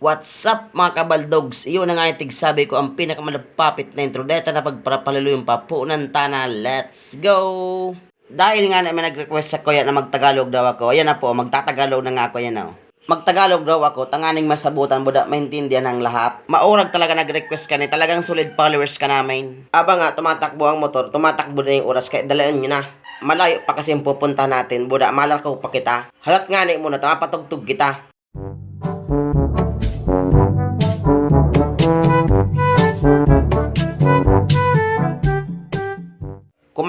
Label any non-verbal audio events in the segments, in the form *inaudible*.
What's up mga kabaldogs? Iyon na nga yung tigsabi ko ang pinakamalapapit na intro. Dito na pagparapalalo yung papunan tana. Let's go! Dahil nga na may nag-request sa kuya na magtagalog daw ako. Ayan na po, magtatagalog na nga ako. Ayan na. oh. Magtagalog daw ako, tanganing masabutan, buda maintindihan ng lahat. Maurag talaga nag-request ka ni, talagang solid followers ka namin. Aba nga, tumatakbo ang motor, tumatakbo na yung oras, kaya dalaan nyo na. Malayo pa kasi yung pupunta natin, buda, malar ko pa kita. Halat nga ni muna, tamapatugtog kita.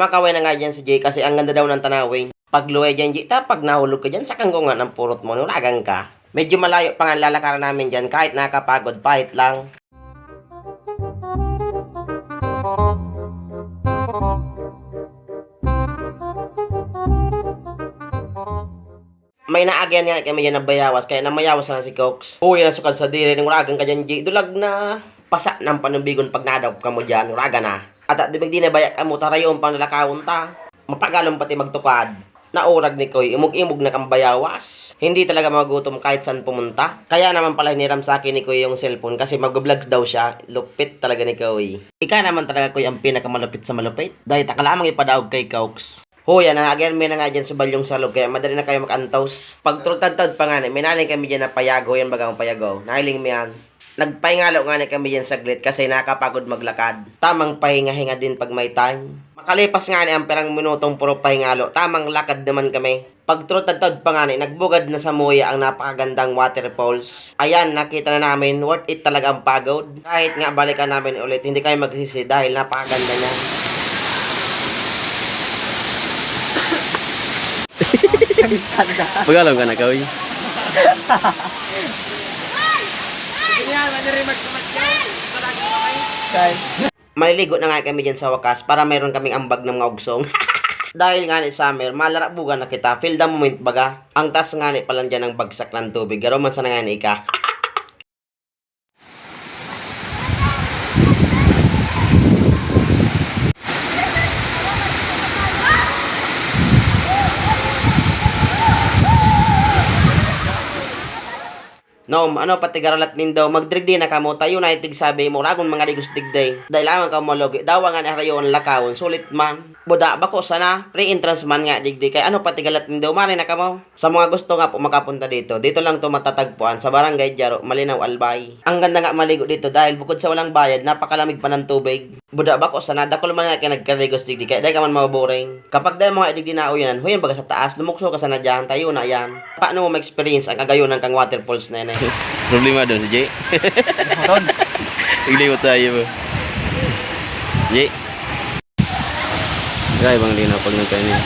Kumakaway na nga dyan si Jay kasi ang ganda daw ng tanawin. Pag luway dyan, Jay, ta, nahulog ka dyan, sa kanggungan ng purot mo, nulagang ka. Medyo malayo pa nga ang lalakaran namin dyan, kahit nakapagod, pahit lang. May naagyan nga kami dyan na bayawas, kaya namayawas na si Cox. Uy, nasukad sa diri, ng uragan ka dyan. Dulag na. Pasa ng panubigon pag nadaw ka mo dyan, uragan na. At at di di na bayak ka mo, tarayon pang lalakawon ta. Mapagalong pati magtukad. Naurag ni Koy, imug-imug na kang bayawas. Hindi talaga magutom kahit saan pumunta. Kaya naman pala hiniram sa akin ni Koy yung cellphone kasi mag-vlogs daw siya. Lupit talaga ni Koy. Ika naman talaga Koy ang pinakamalupit sa malupit. Dahil taka lamang ipadaog kay Cox. Hoy, na again may na nga dyan sa balyong salog kaya madali na kayo makantos. Pag trutad-tad pa nga naling kami dyan na payago yan bagang payago. Nahiling mo yan. Nagpahingalo nga ni kami dyan saglit kasi nakapagod maglakad. Tamang pahinga-hinga din pag may time. Makalipas nga ni ang perang minutong puro pahingalo, tamang lakad naman kami. Pag trutad-tad pa nga ni, nagbugad na sa muya ang napakagandang waterfalls. Ayan, nakita na namin, worth it talaga ang pagod. Kahit nga balikan namin ulit, hindi kayo magsisi dahil napakaganda niya. Pagalaw ka na, Kawi. *laughs* Maliligo na nga kami dyan sa wakas para mayroon kaming ambag ng mga ugsong. *laughs* Dahil nga ni summer, malara buga na kita. Feel the moment baga. Ang tas nga ni palang dyan ng bagsak ng tubig. Garo man sa nga ni ka. *laughs* Nom, ano pati garalat nindo, magdirigdi na kamo, tayo na itig sabi mo, ragon mga ligos digday. Dahil lamang ka mo logi, dawa nga ni harayon lakawon, sulit man. Buda, bako sana, pre-entrance man nga digdi, kay ano pati galat nindo, mari na kamo. Sa mga gusto nga po makapunta dito, dito lang to matatagpuan, sa barangay Jaro, Malinaw, Albay. Ang ganda nga maligo dito dahil bukod sa walang bayad, napakalamig pa ng tubig. Buda, bako sana, dakol man nga kaya nagkarigos digdi, kaya dahil ka man maboring. Kapag dahil mga digdi na uyan, huyan baga sa taas, lumukso ka sana dyan, tayo na yan. Paano mo ma-experience ang agayon ng kang waterfalls na yan? Problema doon si Jay. Igliwat sa iyo. Jay. Gaya bang linaw pag nagkainin.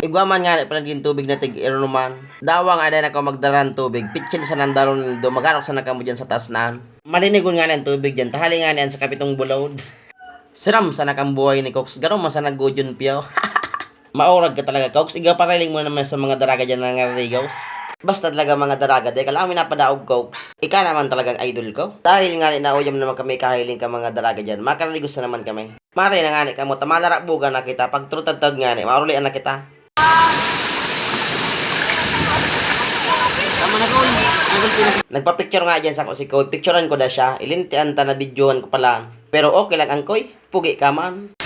Igwaman nga pala din tubig na tig irunuman. Dawang ada na ko magdaran tubig. Pitchil sa nandaron do magarok sa nakamo dyan sa taas naan. Malinigon nga ng tubig dyan. Tahali nga niyan sa kapitong bulod. Siram sa nakambuhay ni Cox. Garo man sa nagudyon piyaw. *laughs* Maurag ka talaga, Cox. Iga paraling mo naman sa mga daraga dyan na nangarigaws. Basta talaga mga daraga, dahil kailangan minapadaog Cox. Ika naman talagang idol ko. Dahil nga ni nauyam naman kami kahiling ka mga daraga dyan, makaraligos na naman kami. Mare na nga ni kamo, tamalara buga na kita, pag trutad nga ni, marulian na kita. Tama na ko. Nagpa-picture nga dyan sa ko si Koy. Picturean ko na siya. Ilintian ta na videoan ko pala. Pero okay lang ang Koy. Pugi ka man.